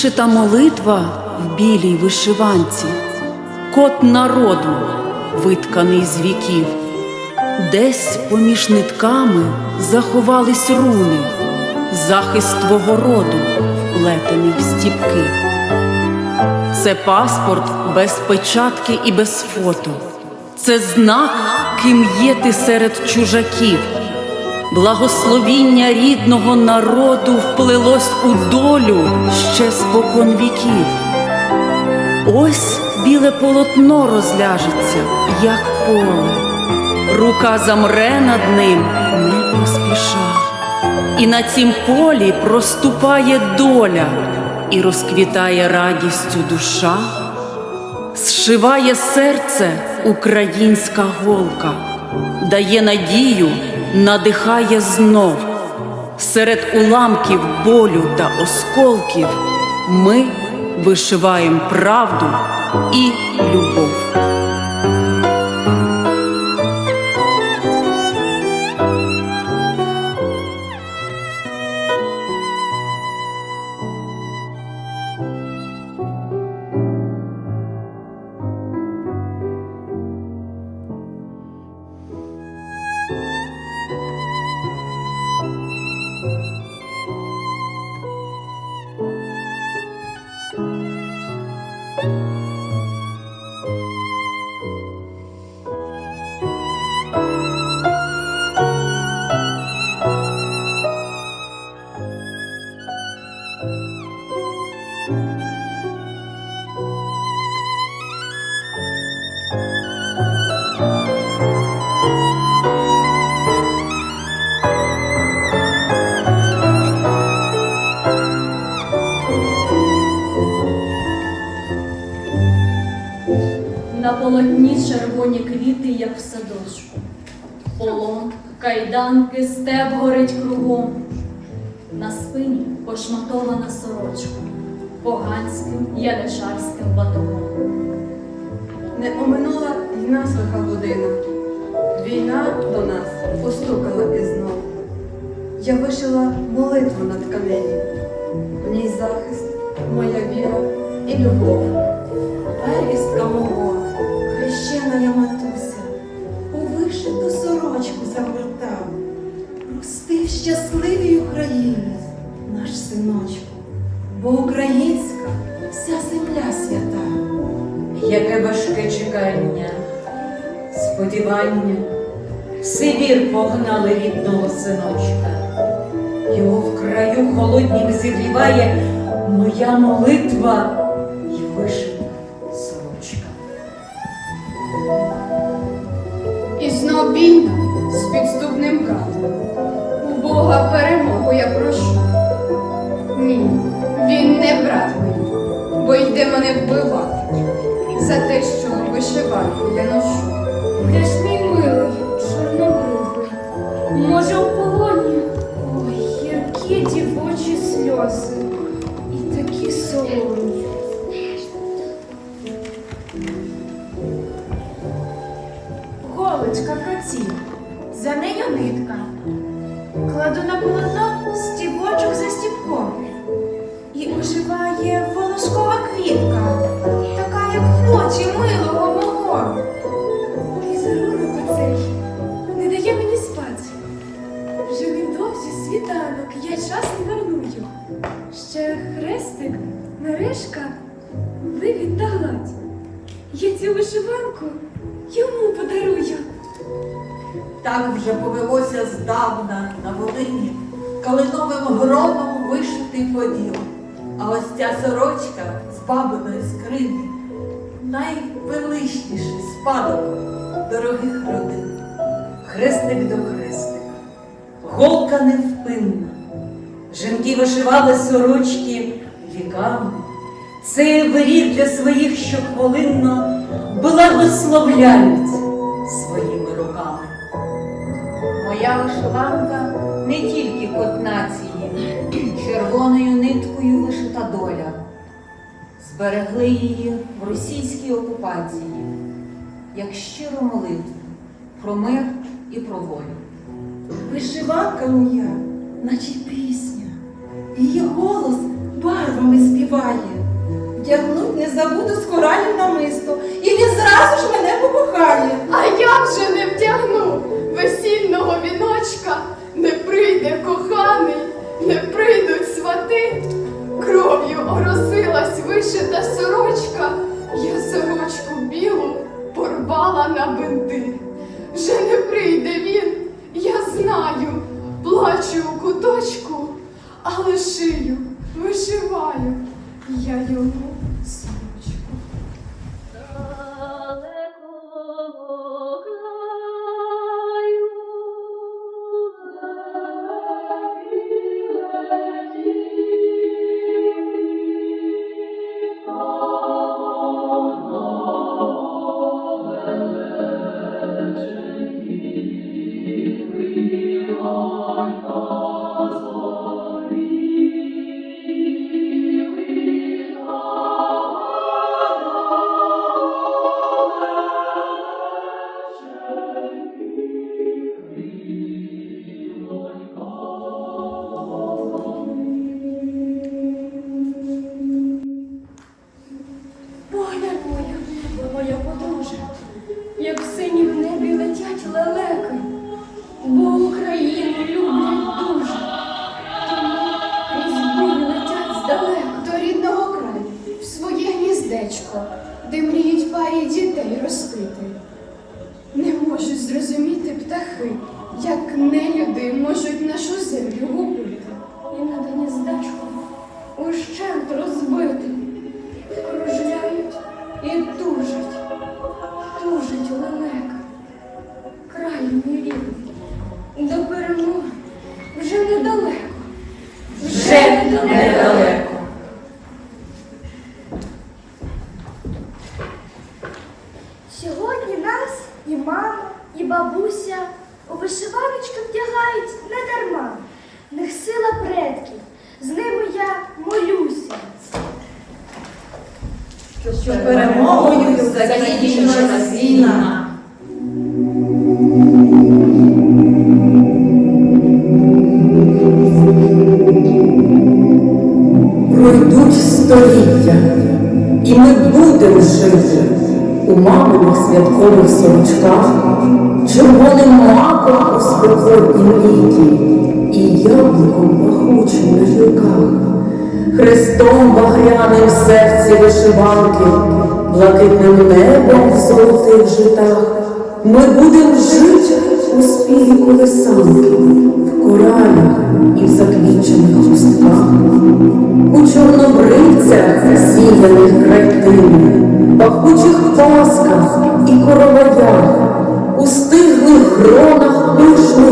Вишита молитва в білій вишиванці, кот народу, витканий з віків, десь поміж нитками заховались руни, захист твого роду, вплетений в стіпки. Це паспорт без печатки і без фото. Це знак, ким є ти серед чужаків. Благословіння рідного народу вплилось у долю ще спокон віків. Ось біле полотно розляжеться, як поле. Рука замре над ним, не поспіша. І на цім полі проступає доля, і розквітає радістю душа, зшиває серце українська голка, дає надію, надихає знов. Серед уламків болю та осколків ми вишиваємо правду і любов. В садочку. Полон, кайданки, степ горить кругом. На спині пошматована сорочка, поганським яничарським батогом. Не оминула й нас лиха година. Війна до нас постукала і знов. Я вишила молитву на тканині. В ній захист, моя віра і любов. Первістка мого, хрещена я вишиту сорочку загортав. Рости в щасливій Україні, наш синочку, бо українська вся земля свята. Яке важке чекання, сподівання, в Сибір погнали рідного синочка. Його в краю холоднім зігріває моя молитва і вишита нею нитка. Кладу на полотно стібочок за стібком. І оживає волошкова квітка, така, як в ночі милого мого. Візерунок оцей не дає мені спати. Вже невдовзі світанок, я час не верную. Ще хрестик, мережка, вивід та гладь. Я цю вишиванку йому подарую. Так вже повелося здавна на Волині, коли новим громом вишитий поділ. А ось ця сорочка з бабиної скрині найвеличніший спадок дорогих родин. Хрестик до хрестика, голка невпинна. Жінки вишивали сорочки віками. Це оберіг для своїх щохвилинно благословляють своїми руками. Моя вишиванка не тільки код нації, червоною ниткою вишита доля. Зберегли її в російській окупації, як щиру молитву про мир і про волю. Вишиванка моя, наче пісня, її голос барвами співає. Вдягнуть не забуду з коралів намисто, і він зразу ж мене покохає. А як же не втягну весільного віночка? Не прийде коханий, не прийдуть свати. Кров'ю оросилась вишита сорочка. Я сорочку білу порвала на бинти. Вже не прийде він, я знаю, плачу у куточку, але шию вишиваю я йому сорочку. Як в небі летять лелеки, бо Україну люблять дуже. Тому летять здалека. до рідного краю, в своє гніздечко, де мріють парі дітей ростити. Не можуть зрозуміти птахи, як нелюди можуть нашу землю губити. І над гніздечком ущент розбитим недалеко. Сьогодні нас і мама, і бабуся у вишиваночки вдягають не дарма. В них сила предків, з ними я молюся. Що перемогою закінчилась війна. І ми будемо жити у маминих святкових сорочках, червоним маком у спекотнім літі і яблуком пахучим на гілках, хрестом багряним в серці вишиванки, блакитним небом в золотих житах. Ми будемо жити у співі колесанки, в коралях і в заквічених хустках у чорнобривцях сіяних крайтинів, пахучих пасках і короваях, у стиглих гронах пишної